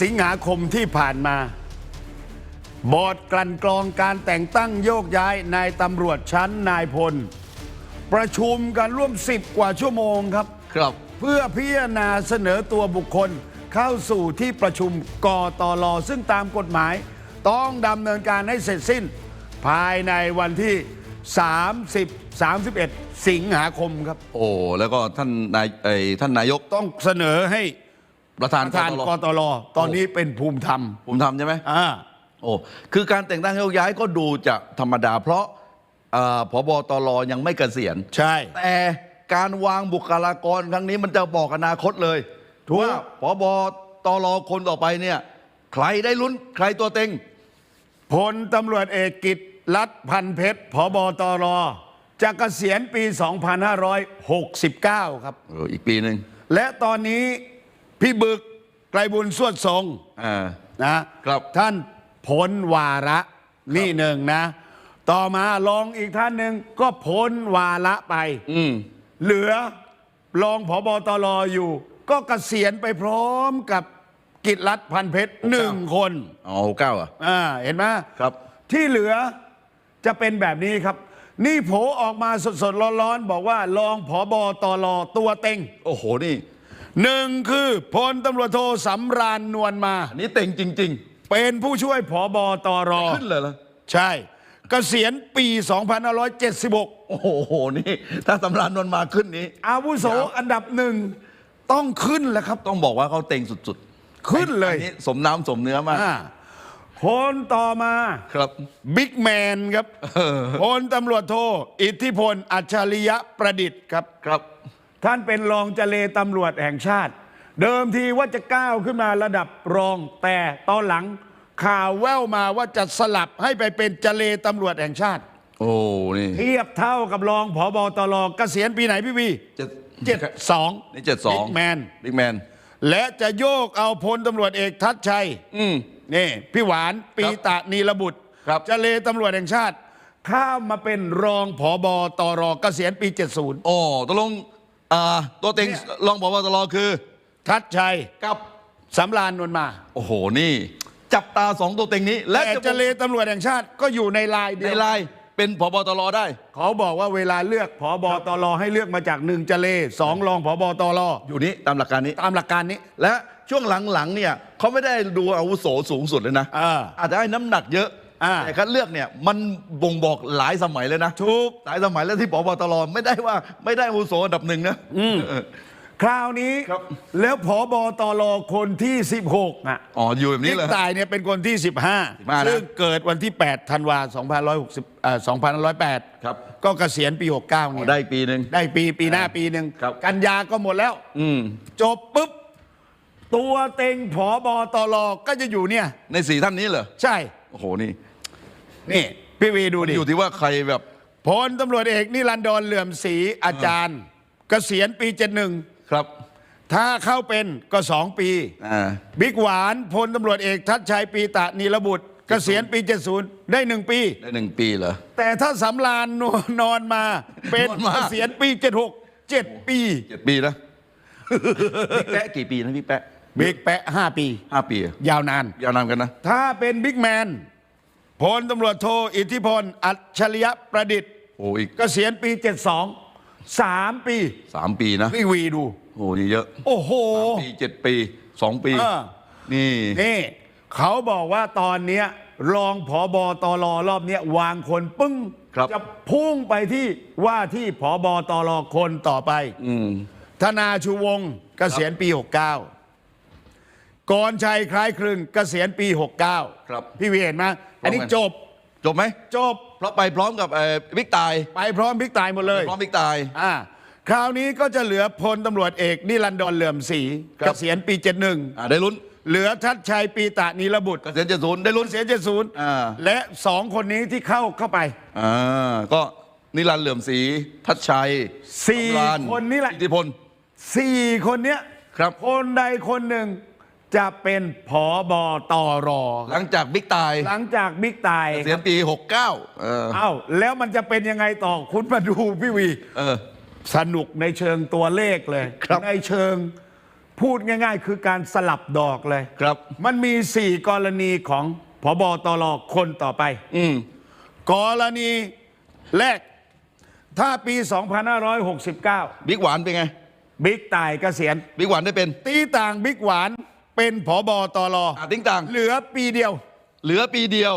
สิงหาคมที่ผ่านมา บอร์ดกลั่นกรองการแต่งตั้งโยกย้ายนายตำรวจชั้นนายพล ประชุมกันร่วม10กว่าชั่วโมงครับ ครับ เพื่อพิจารณาเสนอตัวบุคคลเข้าสู่ที่ประชุมกตลซึ่งตามกฎหมาย ต้องดำเนินการให้เสร็จสิ้น ภายในวันที่ 30 31 สิงหาคมครับ โอ้ แล้วก็ท่านนายเอ่ยท่านนายก ต้องเสนอให้ ประธานประธานกกตตลตอนนี้เป็นภูมิธรรมผมทำใช่ไหมอ่าโอ้คือการแต่งตั้งโยกย้ายก็ดูจะธรรมดา เพราะเอ่อพบตรยังไม่เกษียณใช่ แต่การวางบุคลากรครั้งนี้มันจะบอกอนาคตเลยถูกว่าพบตรคนต่อไปเนี่ย ใครได้ลุ้นใครตัวเต็งพลตำรวจเอกกิตรัฐพันเพชรพบตรจะเกษียณปี 2569 ครับเอออีกปีหนึ่งและตอนนี้ พี่บึกไกลบุญสวดทรงอ่า นะครับ ท่านพ้นวาระนี่หนึ่งนะ ต่อมารองอีกท่านหนึ่งก็พ้นวาระไป อืม เหลือรองผบตรอยู่ ก็เกษียณไปพร้อมกับกิตรัฐพันเพชรหนึ่งคนเอาเก้าอะ อ่าเห็นไหมครับ ที่เหลือจะเป็นแบบนี้ครับ นี่โผออกมาสดๆร้อนๆ บอกว่ารองผบตรตัวเต็ง โอ้โห นี่ หนึ่งคือพลตำรวจโทสำราญนวลมา อันนี้เต็งจริง เป็นผู้ช่วยผอบอตรๆ ขึ้นเลยเหรอใช่เกษียณปี 2576 โอ้โห นี่ ถ้าสำรานนวลมาขึ้นนี้ อาวุโสอันดับหนึ่งต้องขึ้นแหละครับ ต้องบอกว่าเขาเต็งสุดๆขึ้นเลย อันี้สมน้ำสมเนื้อมากอ่าคนต่อมาครับ บิ๊กแมนครับพลตำรวจโท อิทธิพล อัจฉริยะประดิษฐ์ครับ ครับ ท่านเป็นรองเจเลตำรวจแห่งชาติ เดิมทีว่าจะก้าวขึ้นมาระดับรอง แต่ตอนหลังข่าวแว่วมาว่าจะสลับให้ไปเป็นเจเลตำรวจแห่งชาติ โอ้นี่เทียบเท่ากับรองผอบอตรเกษียณปีไหนพี่วีเจ็ดเจ็ดสองนี่เจ็ดสองบิ๊กแมนบิ๊กแมนและจะโยกเอาพลตำรวจเอกทัศชัย อืมนี่พี่หวานปีตะนีรบุตรครับเจเลตำรวจแห่งชาติ ข้ามมาเป็นรองผอบอตรเกษียณปี 70 โอ้ตกลง อ่าตัวเต็งเนี่ยรองผบตรคือ ทัศชัยกับสำรานนวลมา โอ้โหนี่ จับตาสองตัวเต็งนี้ และแต่จะเจเลตำรวจแห่งชาติก็อยู่ในลายเดีในยวไลน์เป็นผบตรได้ เขาบอกว่าเวลาเลือกผอบอตรให้เลือกมาจากหนึ่งเจเลสองรองผอบอตรอยู่นี้ตามหลักการนี้ ตามหลักการนี้ และช่วงหลังๆเนี่ยเขาไม่ได้ดูอาวุโสสูงสุดเลยนะอ่าอาจจะให้น้ำหนักเยอะ อ่า แต่คัดเลือกเนี่ยมันบ่งบอกหลายสมัยเลยนะถูก หลายสมัยแล้วที่ปปตรไม่ได้ว่าไม่ได้อาวุโสอันดับหนึ่งนะเออคราวนี้ครับ แล้วผอบอตรคนที่ 16อะอ๋ออยู่แบบนี้บิ๊กเลย ตายเนี่ยเป็นคนที่ 15 15นะซึ่งเกิดวันที่ 8 ธันวา2560อ่า2508 ครับ ก็เกษียณปี 69อ๋อเนี่ยได้อีกปีหนึ่ง ได้ปีปีหน้าปีหนึ่งครับ กันยาก็หมดแล้ว อืมจบปุ๊บ ตัวเต็งผอบอตรก็จะอยู่เนี่ย ในสี่ท่านนี้เหรอ ใช่ โอ้โหนี่ นี่ พี่วีดูดิอยู่ที่ว่าใครแบบพลตำรวจเอกนิรันดรเหลื่อมศรีอาจารย์ เกษียณปี71ครับ ถ้าเข้าเป็นก็สองปีอ่าบิ๊กหวานพลตำรวจเอกทัศชัยปีตะนีรบุตรเกษียณปี 70 ได้หนึ่งปี ได้หนึ่งปีเหรอ แต่ถ้าสำรานนวลนอนมา เป็นนอนมาเกษียณปี 76 7 ปีเจ็ดปีนะพี่แปะกี่ปีนะพี่แปะบิ๊กแปะ5ปีห้าปีอะยาวนาน ยาวนานกันนะ ถ้าเป็นบิ๊กแมน พลตำรวจโทอิทธิพล อัจฉริยะประดิษฐ์โอ้อีกเกษียณปี 72 3 ปี สามปีนะ พี่วีดู โอ้นี่เยอะโอ้โหปีเจ็ดปีสองปี เออ นี่ นี่ เขาบอกว่าตอนเนี้ยรองผอบอตรรอบเนี้ยวางคนปึ้ง ครับ จะพุ่งไปที่ว่าที่ผอบอตรคนต่อไป อืม ธนาชูวงศ์เกษียณปี 69 กรชัยคล้ายคลึงเกษียณปี 69 ครับพี่วีเห็นไหมอันนี้พร้อมกันจบจบไหมจบ เพราะไปพร้อมกับเอ่อบิ๊กตายไปพร้อมบิ๊กตายหมดเลย พร้อมบิ๊กตาย อ่าคราวนี้ก็จะเหลือพลตำรวจเอกนิรันดรเหลื่อมศรีครับ เกษียณปี 71 อ่าได้ลุ้นเหลือทัศชัยปีตะนีรบุตรเกษียณเจ็ดศูนย์ได้ลุ้นเสียเจ็ดศูนย์อ่าและสองคนนี้ที่เข้าเข้าไป อ่าก็นิรันดร์เหลื่อมศรีทัชชัยสี่สำราญคนนี่แหละ อิทธิพล สี่คนเนี้ยครับ คนใดคนหนึ่ง จะเป็นผอบอตอรอหลังจากบิ๊กตายหลังจากบิ๊กตายเกษียณปี 69เออเอ้าแล้วมันจะเป็นยังไงต่อคุณมาดูพี่วี เออ สนุกในเชิงตัวเลขเลย ครับในเชิงพูดง่าย ๆ คือการสลับดอกเลยครับ มันมี4กรณีของพบตรคนต่อไป อืมกรณีแรก ถ้าปี 2569 บิ๊กหวานเป็นไงบิ๊กต่ายเกษียณบิ๊กหวานได้เป็น ตีต่างบิ๊กหวาน เป็นผบตรอ่าติ้งต่าง เหลือปีเดียว เหลือปีเดียว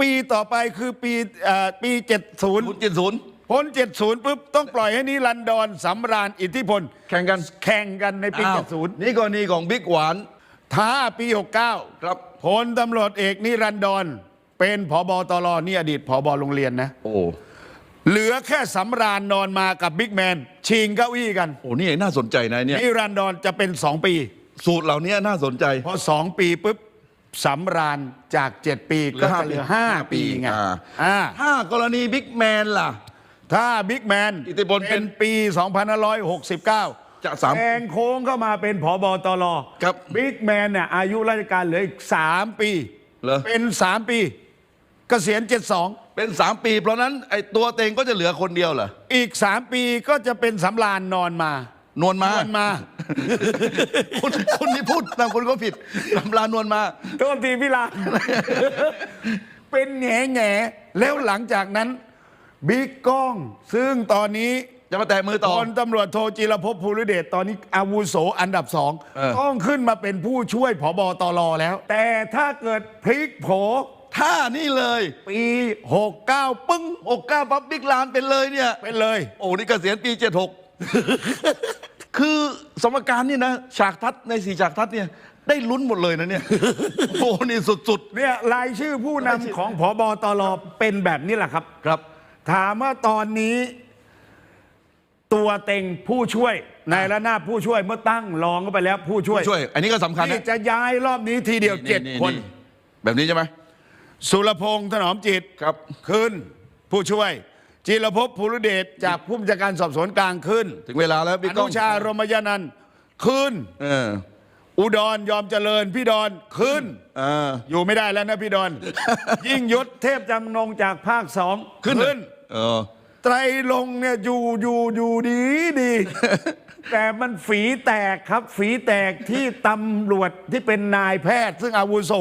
ปีต่อไปคือปีเอ่อปี 70ศูนย์เจ็ดศูนย์ พ้น 70ปุ๊บต้องปล่อยให้นิรันดรสำราญอิทธิพลแข่งกัน แข่งกันในปี อ้าว70นี่กรณีของบิ๊กหวานถ้าปี 69ครับ พลตำรวจเอกนิรันดร เป็นผบตรนี่อดีตผบโรงเรียนนะ โอ้เหลือแค่สำราญนอนมากับบิ๊กแมน ชิงเก้าอี้กัน โหนี่น่าสนใจนะเนี่ยนิรันดรจะเป็น 2 ปี สูตรเหล่านี้น่าสนใจพอ2ปีปุ๊บสำราญจาก 7 ปีเหลืก็อห้าจะเหลือปี5ปีไงอ่าอ่าถ้ากรณีบิ๊กแมนล่ะ ถ้าบิ๊กแมนอิทธิพลเป็นเป็นปี 2569 จะสามแซงโค้งเข้ามาเป็นผบตรครับบิ๊กแมนเนี่ยอายุราชการเหลืออีก 3 ปีเหรอเป็น 3 ปีเกษียณ 72 เป็น 3 ปี เพราะนั้นไอ้ตัวเต็งก็จะเหลือคนเดียวเหรอ อีก 3 ปีก็จะเป็นสำราญนอนมา นวลมานอนมา คุณคุณนี่พูดบางคนก็ผิดลำลานวลมา โทษทีพี่ลา เป็นแง่แง่ๆแล้วหลังจากนั้นบิ๊กก้อง ซึ่งตอนนี้จะมาแตะมือต่อ พลตำรวจโทจิรภพภูริเดชตอนนี้อาวุโสอันดับสองเออ ต้องขึ้นมาเป็นผู้ช่วยผบตรแล้ว แต่ถ้าเกิดพลิกโผถ้านี่เลยปี 69 ปึ้งโอกก้าปั๊บบิ๊กลานเป็นเลยเนี่ย เป็นเลย โอ้นี่เกษียณปี 76 คือสมการนี่นะฉากทัศน์ในสี่ฉากทัศน์เนี่ยได้ลุ้นหมดเลยนะเนี่ยโอ้นี่สุดเนี่ยรายชื่อผู้นำของผบตรเป็นแบบนี้แหละครับ ๆ ครับ ถามว่าตอนนี้ ตัวเต็งผู้ช่วยในระนาบผู้ช่วยเมื่อตั้งรองก็ไปแล้วผู้ช่วยช่วย อันนี้ก็สำคัญที่นะจะย้ายรอบนี้ทีเดียวเจ็ดคน แบบนี้ใช่ไหมสุรพงษ์ถนอมจิตครับ ขึ้นผู้ช่วย จิรภพภูริเดชจากผู้บัญชาการสอบสวนกลางขึ้นถึงเวลาแล้วอบิ๊กก้นุองชารมยานันท์ขึ้น เอออุดรยอมเจริญพี่ดอนขึ้น เออ อยู่ไม่ได้แล้วนะพี่ดอน ยิ่งยศเทพจำนงจากภาคสองขึ้นขึ้นเออ ไตรลงค์เนี่ยอยู่อยู่อยู่ดีดี แต่มันฝีแตกครับ ฝีแตกที่ตำรวจที่เป็นนายแพทย์ ซึ่งอาวุโส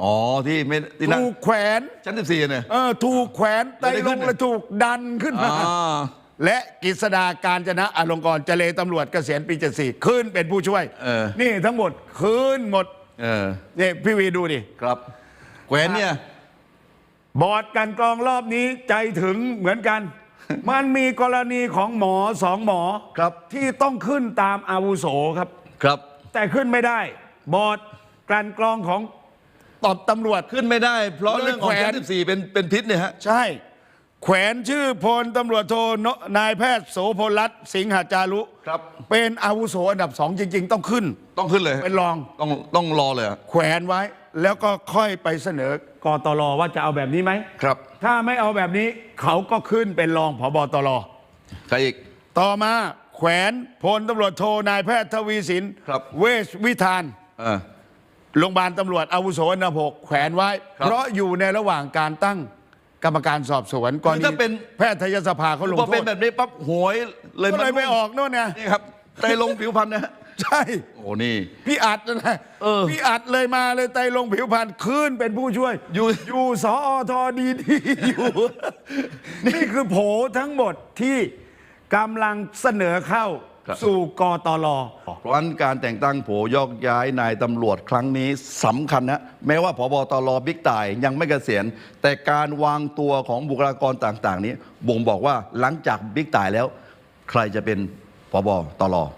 อ๋อที่ไม่ที่นั่งถูกแขวนชั้นสิบสี่เนี่ย เออถูกแขวนไตรไม่ได้ลขึ้งนค์เลยถูกดันขึ้นมา อ่า และกฤษดาการจนะอลงกรณ์เจเลตำรวจเกษียณปี 74 ขึ้นเป็นผู้ช่วยเออ นี่ทั้งหมดขึ้นหมดเออนี่พี่วีดูดิ ครับแขวนเนี่ย บอร์ดกันกรองรอบนี้ใจถึงเหมือนกัน มันมีกรณีของหมอสองหมอครับ ที่ต้องขึ้นตามอาวุโสครับ ครับ แต่ขึ้นไม่ได้ บอร์ดกลันกรองของ ตอบตำรวจ ขึ้นไม่ได้ เพราะเลยเรื่องของแขวนชั้นสิบสี่เป็นเป็นพิษเนี่ยฮะ ใช่ แขวนชื่อพลตำรวจโทนนายแพทย์โสพลรัตน์สิงหาจารุครับ เป็นอาวุโสอันดับสองจริง ๆ ต้องขึ้น ต้องขึ้นเลยเป็นรอง ต้องต้องรอเลยอะแขวนไว้ แล้วก็ค่อยไปเสนอ กตรว่าจะเอาแบบนี้ไหม ครับถ้าไม่เอาแบบนี้เขาก็ขึ้นเป็นรองผบตร ใครอีก ต่อมาแขวนพลตำรวจโทนายแพทย์ทวีสิน ครับ เวชวิธาน เออ โรงพยาบาลตำรวจอาวุโสอันดับหกแขวนไว้ ครับเพราะอยู่ในระหว่างการตั้งกรรมการสอบสวนกรณีถ้าเป็น แพทยสภาเขาลงพอโทเป็นษแบบนี้ปั๊บหวยเลยก็เลยนไปออกโน่นไงนี่ครับไตรลงผิวพันธุ์นะฮะใช่ โอ้นี่ พี่อัดนะนะเออพี่อัดเลยมาเลยไตรลงผิวพันธ์ขึ้นเป็นผู้ช่วยอยู่ อยู่สอทอดีดีอยู่ นี่คือโผทั้งหมดที่กำลังเสนอเข้า สู่กตลเพราะฉะนั้นการแต่งตั้งโผยกย้ายนายตำรวจครั้งนี้สำคัญนะ แม้ว่าพบตรบิ๊กต่ายยังไม่เกษียณแต่การวางตัวของบุคลากรต่าง ๆ นี้บ่งบอกว่าหลังจากบิ๊กต่ายแล้ว ใครจะเป็นพบตร